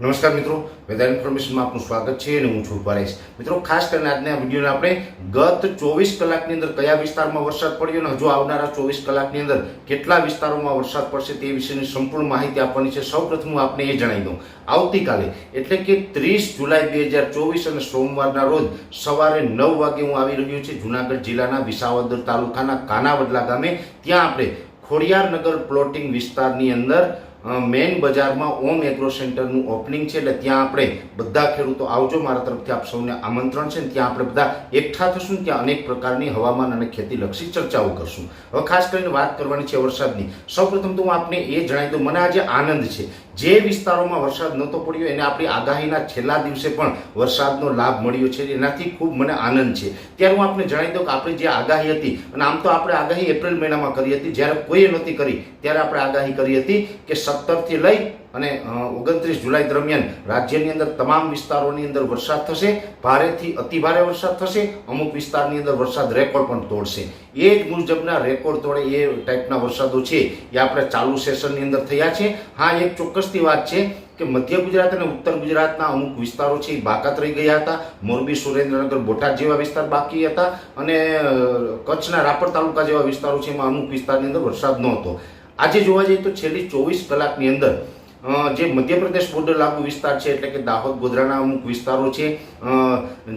નમસ્કાર મિત્રો, વેધર ઇન્ફોર્મેશનમાં આપનું સ્વાગત છે અને હું છું પરેશ મિત્રો, ખાસ કરીને આજના વિડીયોને આપણે ગત ચોવીસ કલાકની અંદર કયા વિસ્તારમાં વરસાદ પડ્યો અને હજુ આવનારા ચોવીસ કલાકની અંદર કેટલા વિસ્તારોમાં વરસાદ પડશે તે વિશેની સંપૂર્ણ માહિતી આપવાની છે. સૌપ્રથમ હું આપને એ જણાવી દઉં. આવતીકાલે, એટલે કે ત્રીસ જુલાઈ બે હજાર ચોવીસ અને સોમવારના રોજ સવારે નવ વાગે હું આવી રહ્યો છું જુનાગઢ જિલ્લાના વિસાવદર તાલુકાના કાનાવડલા ગામે. ત્યાં આપણે ખોડિયારનગર પ્લોટિંગ વિસ્તારની અંદર મેઇન બજારમાં ઓમ એગ્રો સેન્ટરનું ઓપનિંગ છે એટલે ત્યાં આપણે બધા ખેડૂતો આવજો. મારા તરફથી આપ સૌને આમંત્રણ છે ત્યાં આપણે બધા એકઠા થશું ત્યાં અનેક પ્રકારની હવામાન અને ખેતીલક્ષી ચર્ચાઓ કરશું. હવે ખાસ કરીને વાત કરવાની છે વરસાદની. સૌપ્રથમ તો હું આપને એ જણાવી દઉં, મને આજે આનંદ છે જે વિસ્તારોમાં વરસાદ નહોતો પડ્યો, એને આપણી આગાહીના છેલ્લા દિવસે પણ વરસાદનો લાભ મળ્યો છે. એનાથી ખૂબ મને આનંદ છે. ત્યારે હું આપને જણાવી દઉં કે આપણી જે આગાહી હતી, અને આમ તો આપણે આગાહી એપ્રિલ મહિનામાં કરી હતી, જ્યારે કોઈએ નહોતી કરી, ત્યારે આપણે આગાહી કરી હતી કે સત્તરથી લઈ અને ઓગણત્રીસ જુલાઈ દરમિયાન રાજ્યની અંદર તમામ વિસ્તારોની અંદર વરસાદ થશે, ભારેથી અતિભારે વરસાદ થશે, અમુક વિસ્તારની અંદર વરસાદ રેકોર્ડ પણ તોડશે. એ જ મુજબના રેકોર્ડ તોડે એ ટાઈપના વરસાદો છે એ આપણે ચાલુ સેશનની અંદર થયા છે. હા, એક ચોક્કસથી વાત છે કે મધ્ય ગુજરાત અને ઉત્તર ગુજરાતના અમુક વિસ્તારો છે એ બાકાત રહી ગયા હતા. મોરબી, સુરેન્દ્રનગર, બોટાદ જેવા વિસ્તાર બાકી હતા અને કચ્છના રાપર તાલુકા જેવા વિસ્તારો છે એમાં અમુક વિસ્તારની અંદર વરસાદ નહોતો. આજે જોવા જઈએ તો છેલ્લી ચોવીસ કલાકની અંદર જે મધ્યપ્રદેશ બોર્ડર લાગુ વિસ્તાર છે, એટલે કે દાહોદ, ગોધરાના અમુક વિસ્તારો છે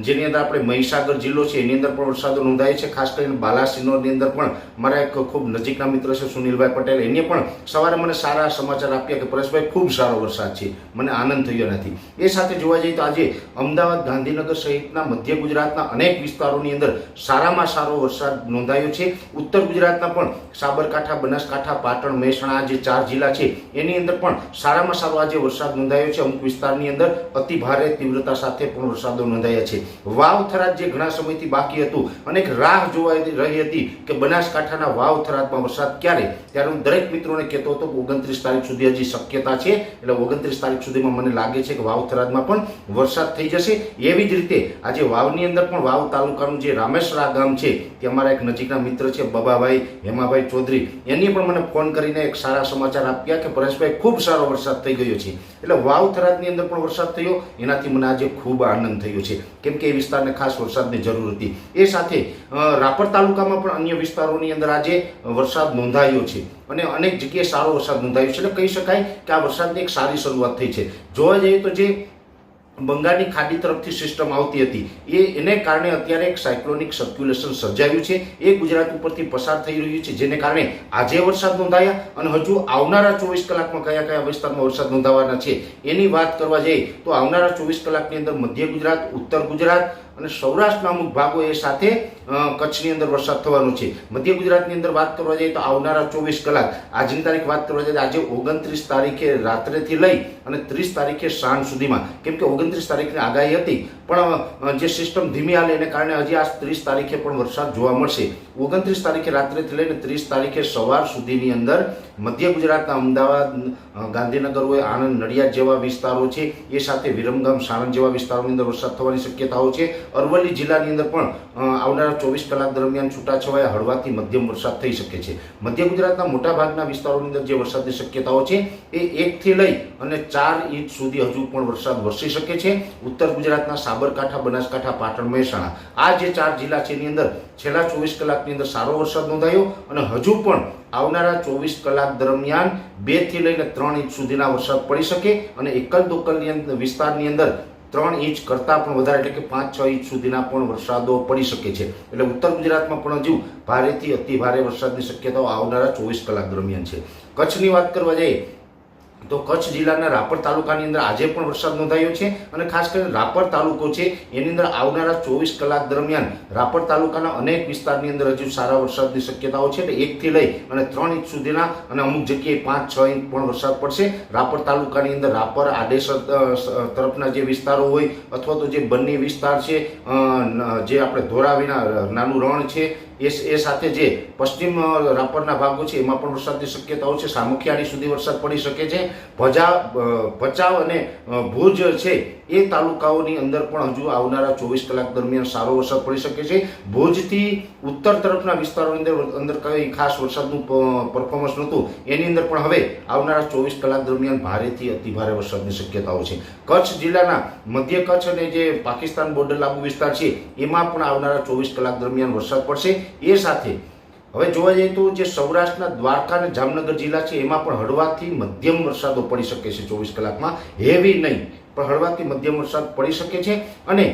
જેની અંદર આપણે મહીસાગર જિલ્લો છે, એની અંદર પણ વરસાદો નોંધાય છે, ખાસ કરીને બાલાસિનોરની અંદર પણ મારા એક ખૂબ નજીકના મિત્ર છે, સુનિલભાઈ પટેલ, એને પણ સવારે મને સારા સમાચાર આપ્યા કે પરેશભાઈ, ખૂબ સારો વરસાદ છે, મને આનંદ થયો નથી. એ સાથે જોવા જઈએ તો આજે અમદાવાદ, ગાંધીનગર સહિતના મધ્ય ગુજરાતના અનેક વિસ્તારોની અંદર સારામાં સારો વરસાદ નોંધાયો છે. ઉત્તર ગુજરાતના પણ સાબરકાંઠા, બનાસકાંઠા, પાટણ, મહેસાણા, જે ચાર જિલ્લા છે, એની અંદર પણ સારામાં સારો આજે વરસાદ નોંધાયો છે. અમુક વિસ્તારની અંદર અતિ ભારે તીવ્રતા સાથે પણ વરસાદો નોંધાયા છે. વાવ થરાદ જે ઘણા સમયથી બાકી હતું અને એક રાહ જોવાઈ રહી હતી કે બનાસકાંઠાના વાવ થરાદમાં વરસાદ ક્યારે? ત્યારે હું દરેક મિત્રોને કહેતો હતો કે ઓગણત્રીસ તારીખ સુધી હજી શક્યતા છે. એટલે ઓગણત્રીસ તારીખ સુધીમાં મને લાગે છે કે વાવ થરાદમાં પણ વરસાદ થઈ જશે. એવી જ રીતે આજે વાવની અંદર પણ વાવ તાલુકાનું જે રામેશ્વરા ગામ છે તે અમારા એક નજીકના મિત્ર છે, બબાભાઈ હેમાભાઈ ચૌધરી. એની પણ મને ફોન કરીને એક સારા સમાચાર આપ્યા કે પરેશભાઈ ખૂબ સારો વરસાદ થઈ ગયો છે. એટલે વાવ થરાદની અંદર પણ વરસાદ થયો. એનાથી મને આજે ખૂબ આનંદ થયો છે. કેમ કે એ વિસ્તારને ખાસ વરસાદની જરૂર હતી. એ સાથે રાપર તાલુકામાં પણ અન્ય વિસ્તારોની અંદર આજે વરસાદ નોંધાયો છે. અને અનેક જગ્યાએ સારો વરસાદ નોંધાયો છે. એટલે કહી શકાય કે આ વરસાદની એક સારી શરૂઆત થઈ છે. જોવા જઈએ તો જે બંગાળની ખાડી તરફથી સિસ્ટમ આવતી હતી. એ, એને કારણે અત્યારે એક સાયક્લોનિક સર્ક્યુલેશન સર્જાયું છે. એ ગુજરાત ઉપરથી પસાર થઈ રહ્યું છે, જેને કારણે આજે વરસાદ નોંધાયા અને હજુ આવનારા ચોવીસ કલાકમાં કયા કયા વિસ્તારમાં વરસાદ નોંધાવાના છે, એની વાત કરવા જઈએ તો આવનારા ચોવીસ કલાકની અંદર મધ્ય ગુજરાત, ઉત્તર ગુજરાત અને સૌરાષ્ટ્રના અમુક ભાગો એ સાથે કચ્છની અંદર વરસાદ થવાનો છે. મધ્ય ગુજરાતની અંદર વાત કરવા જઈએ તો આવનારા ચોવીસ કલાક, આજની તારીખ વાત કરવા જઈએ આજે ઓગણત્રીસ તારીખે રાત્રેથી લઈ અને ત્રીસ તારીખે સાંજ સુધીમાં. કેમ કે ઓગણત્રીસ તારીખની આગાહી હતી પણ જે સિસ્ટમ ધીમી હાલે એને કારણે હજી આ ત્રીસ તારીખે પણ વરસાદ જોવા મળશે. ઓગણત્રીસ તારીખે રાત્રેથી લઈને ત્રીસ તારીખે સવાર સુધીની અંદર મધ્ય ગુજરાતના અમદાવાદ ગાંધીનગર હોય આણંદ, નડિયાદ જેવા વિસ્તારો છે, એ સાથે વિરમગામ, સાણંદ જેવા વિસ્તારોની અંદર વરસાદ થવાની શક્યતાઓ છે. અરવલ્લી જિલ્લાની અંદર પણ આવનારા ચોવીસ કલાક દરમિયાન છૂટાછવાયા હળવાથી મધ્યમ વરસાદ થઈ શકે છે. મધ્ય ગુજરાતના મોટાભાગના વિસ્તારોની અંદર જે વરસાદની શક્યતાઓ છે, એ એકથી લઈ અને ચાર ઇંચ સુધી હજુ પણ વરસાદ વરસી શકે છે. ઉત્તર ગુજરાતના સાબરકાંઠા, બનાસકાંઠા, પાટણ, મહેસાણા. આ જે ચાર જિલ્લા છે એની અંદર છેલ્લા ચોવીસ કલાકની અંદર સારો વરસાદ નોંધાયો અને હજુ પણ આવનારા ચોવીસ કલાક દરમિયાન બેથી લઈને ત્રણ ઇંચ સુધીના વરસાદ પડી શકે અને એકલ દોકલની વિસ્તારની અંદર ત્રણ ઇંચ કરતાં પણ વધારે એટલે કે પાંચ, છ ઇંચ સુધીના પણ વરસાદો પડી શકે છે. એટલે ઉત્તર ગુજરાતમાં પણ હજુ ભારેથી અતિ ભારે વરસાદની શક્યતાઓ આવનારા ચોવીસ કલાક દરમિયાન છે. કચ્છની વાત કરવા જઈએ તો કચ્છ જિલ્લાના રાપર તાલુકાની અંદર આજે પણ વરસાદ નોંધાયો છે અને ખાસ કરીને રાપર તાલુકો છે, એની અંદર આવનારા ચોવીસ કલાક દરમિયાન રાપર તાલુકાના અનેક વિસ્તારની અંદર હજુ સારા વરસાદની શક્યતાઓ છે. એટલે એકથી લઈ અને ત્રણ ઇંચ સુધીના અને અમુક જગ્યાએ પાંચ, છ ઇંચ પણ વરસાદ પડશે. રાપર તાલુકાની અંદર રાપર આડેસર તરફના જે વિસ્તારો હોય અથવા તો જે બંને વિસ્તાર છે જે આપણે ધોરાવીના નાનું રણ છે એ એ સાથે જે પશ્ચિમ રાપરના ભાગો છે, એમાં પણ વરસાદની શક્યતાઓ છે. સામખિયાળી સુધી વરસાદ પડી શકે છે. ભજા ભચાઉ અને ભુજ છે, એ તાલુકાઓની અંદર પણ હજુ આવનારા ચોવીસ કલાક દરમિયાન સારો વરસાદ પડી શકે છે. ભુજથી ઉત્તર તરફના વિસ્તારોની અંદર અંદર કઈ ખાસ વરસાદનું પરફોર્મન્સ નહોતું, એની અંદર પણ હવે આવનારા ચોવીસ કલાક દરમિયાન ભારેથી અતિભારે વરસાદની શક્યતાઓ છે. કચ્છ જિલ્લાના મધ્ય કચ્છ અને જે પાકિસ્તાન બોર્ડર લાગુ વિસ્તાર છે, એમાં પણ આવનારા ચોવીસ કલાક દરમિયાન વરસાદ પડશે. એ સાથે. હવે જોવા જઈએ તો જે સૌરાષ્ટ્રના દ્વારકા અને જામનગર જિલ્લા છે, એમાં પણ હળવાથી મધ્યમ વરસાદો પડી શકે છે ચોવીસ કલાકમાં. હેવી નહીં, પણ હળવાથી મધ્યમ વરસાદ પડી શકે છે અને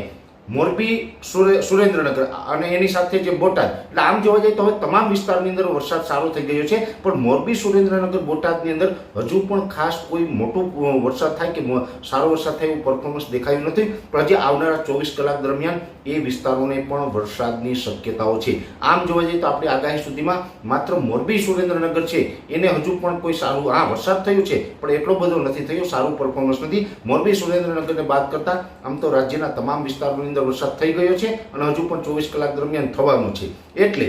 મોરબી સુરે, સુરેન્દ્રનગર અને એની સાથે જે બોટાદ, એટલે આમ જોવા જઈએ તો હવે તમામ વિસ્તારની અંદર વરસાદ સારો થઈ ગયો છે, પણ મોરબી સુરેન્દ્રનગર બોટાદની અંદર હજુ પણ ખાસ કોઈ મોટું વરસાદ થાય કે સારો વરસાદ થાય એવું પરફોર્મન્સ દેખાયું નથી. પણ હજી આવનારા ચોવીસ કલાક દરમિયાન એ વિસ્તારોને પણ વરસાદની શક્યતાઓ છે. આમ જોવા જઈએ તો આપણી આગાહી સુધીમાં માત્ર મોરબી સુરેન્દ્રનગર છે, એને હજુ પણ કોઈ સારું, હા, વરસાદ થયો છે, પણ એટલો બધો નથી થયો, સારું પરફોર્મન્સ નથી. મોરબી સુરેન્દ્રનગરને બાદ કરતાં આમ તો રાજ્યના તમામ વિસ્તારોની અંદર વરસાદ થઈ ગયો છે અને હજુ પણ ચોવીસ કલાક દરમિયાન થવાનો છે. એટલે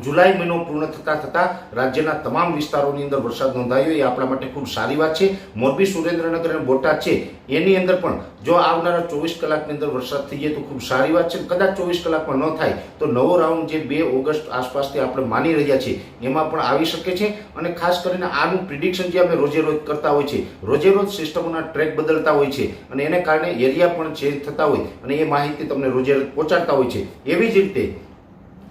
જુલાઈ મહિનો પૂર્ણ થતા થતા રાજ્યના તમામ વિસ્તારોની અંદર વરસાદ નોંધાયો. એ આપણા માટે ખૂબ સારી વાત છે. મોરબી, સુરેન્દ્રનગર અને બોટાદ છે. એની અંદર પણ જો આવનારા ચોવીસ કલાકની અંદર વરસાદ થઈ જાય તો ખૂબ સારી વાત છે. કદાચ ચોવીસ કલાકમાં ન થાય તો નવો રાઉન્ડ જે બે ઓગસ્ટ આસપાસથી આપણે માની રહ્યા છીએ, એમાં પણ આવી શકે છે. અને ખાસ કરીને આનું પ્રિડિક્શન જે અમે રોજે રોજ કરતા હોય છે, રોજે રોજ સિસ્ટમોના ટ્રેક બદલતા હોય છે અને એને કારણે એરિયા પણ ચેન્જ થતા હોય અને એ માહિતી તમને રોજે રોજ પહોંચાડતા હોય છે. એવી જ રીતે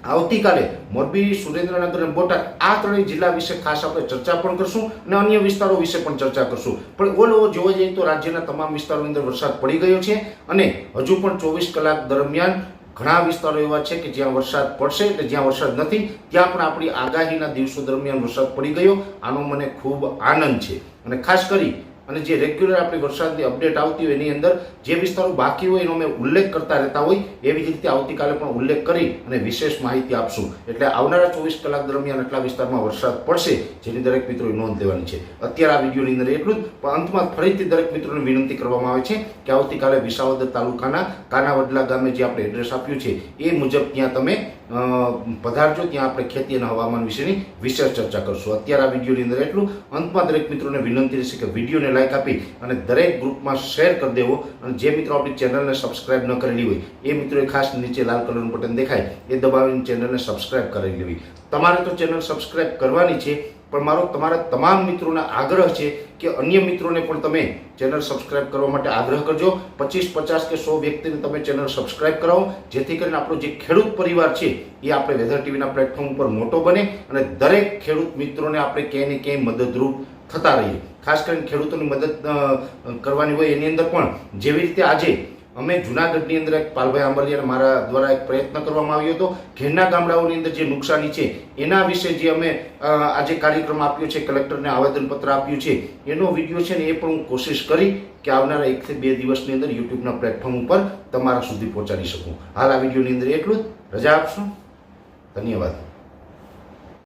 આવતીકાલે મોરબી, સુરેન્દ્રનગર અને બોટાદ આ ત્રણેય જિલ્લા વિશે ખાસ આપણે ચર્ચા પણ કરશું અને અન્ય વિસ્તારો વિશે પણ ચર્ચા કરશું. પણ ઓલ ઓવર જોવા જઈએ તો રાજ્યના તમામ વિસ્તારોની અંદર વરસાદ પડી ગયો છે અને હજુ પણ ચોવીસ કલાક દરમિયાન ઘણા વિસ્તારો એવા છે કે જ્યાં વરસાદ પડશે એટલે જ્યાં વરસાદ નથી, ત્યાં પણ આપણી આગાહીના દિવસો દરમિયાન વરસાદ પડી ગયો. આનો મને ખૂબ આનંદ છે. અને ખાસ કરી અને જે રેગ્યુલર આપણી વરસાદની અપડેટ આવતી હોય એની અંદર જે વિસ્તારો બાકી હોય એનો અમે ઉલ્લેખ કરતા રહેતા હોય, એવી જ રીતે આવતીકાલે પણ ઉલ્લેખ કરી અને વિશેષ માહિતી આપશું. એટલે આવનારા ચોવીસ કલાક દરમિયાન એટલા વિસ્તારમાં વરસાદ પડશે, જેની દરેક મિત્રોએ નોંધ લેવાની છે. અત્યારે આ વિડીયોની અંદર એટલું જ, પણ અંતમાં ફરીથી દરેક મિત્રોને વિનંતી કરવામાં આવે છે કે આવતીકાલે વિસાવદર તાલુકાના કાનાવડલા ગામે જે આપણે એડ્રેસ આપ્યું છે, એ મુજબ ત્યાં તમે પધારજો, ત્યાં આપણે ખેતી અને હવામાન વિશેની વિશેષ ચર્ચા કરશું. અત્યારે આ વિડીયોની અંદર એટલું. અંતમાં દરેક મિત્રોને વિનંતી રહેશે કે વિડીયોને લાઈક આપી અને દરેક ગ્રુપમાં શેર કરી દેવો. અને જે મિત્રો આપણી ચેનલને સબસ્ક્રાઇબ ન કરેલી હોય, એ મિત્રોએ ખાસ નીચે લાલ કલરનું બટન દેખાય, એ દબાવીને ચેનલને સબસ્ક્રાઇબ કરી લેવી તમારે તો ચેનલ સબસ્ક્રાઇબ કરવાની છે પણ મારો, તમારા તમામ મિત્રોને આગ્રહ છે કે અન્ય મિત્રોને પણ તમે ચેનલ સબસ્ક્રાઇબ કરવા માટે આગ્રહ કરજો. પચીસ, પચાસ કે સો વ્યક્તિને તમે ચેનલ સબસ્ક્રાઇબ કરાવો. જેથી કરીને આપણો જે ખેડૂત પરિવાર છે, એ આપણે વેધર ટીવીના પ્લેટફોર્મ ઉપર મોટો બને અને દરેક ખેડૂત મિત્રોને આપણે ક્યાંય ને ક્યાંય મદદરૂપ થતા રહીએ. ખાસ કરીને ખેડૂતોની મદદ કરવાની હોય એની અંદર પણ જેવી રીતે આજે અમે જુનાગઢની અંદર એક પાલભાઈ આંબલિયા મારા દ્વારા એક પ્રયત્ન કરવામાં આવ્યો હતો. ઘેરના ગામડાઓની અંદર જે નુકસાની છે, એના વિશે જે અમે આજે કાર્યક્રમ આપ્યો છે, કલેક્ટરને આવેદનપત્ર આપ્યું છે, એનો વીડિયો છે ને એ પણ હું કોશિશ કરી કે આવનારા એકથી બે દિવસની અંદર યુટ્યુબના પ્લેટફોર્મ ઉપર તમારા સુધી પહોંચાડી શકું. હાલ આ વિડીયોની અંદર એટલું જ. રજા આપશું. ધન્યવાદ.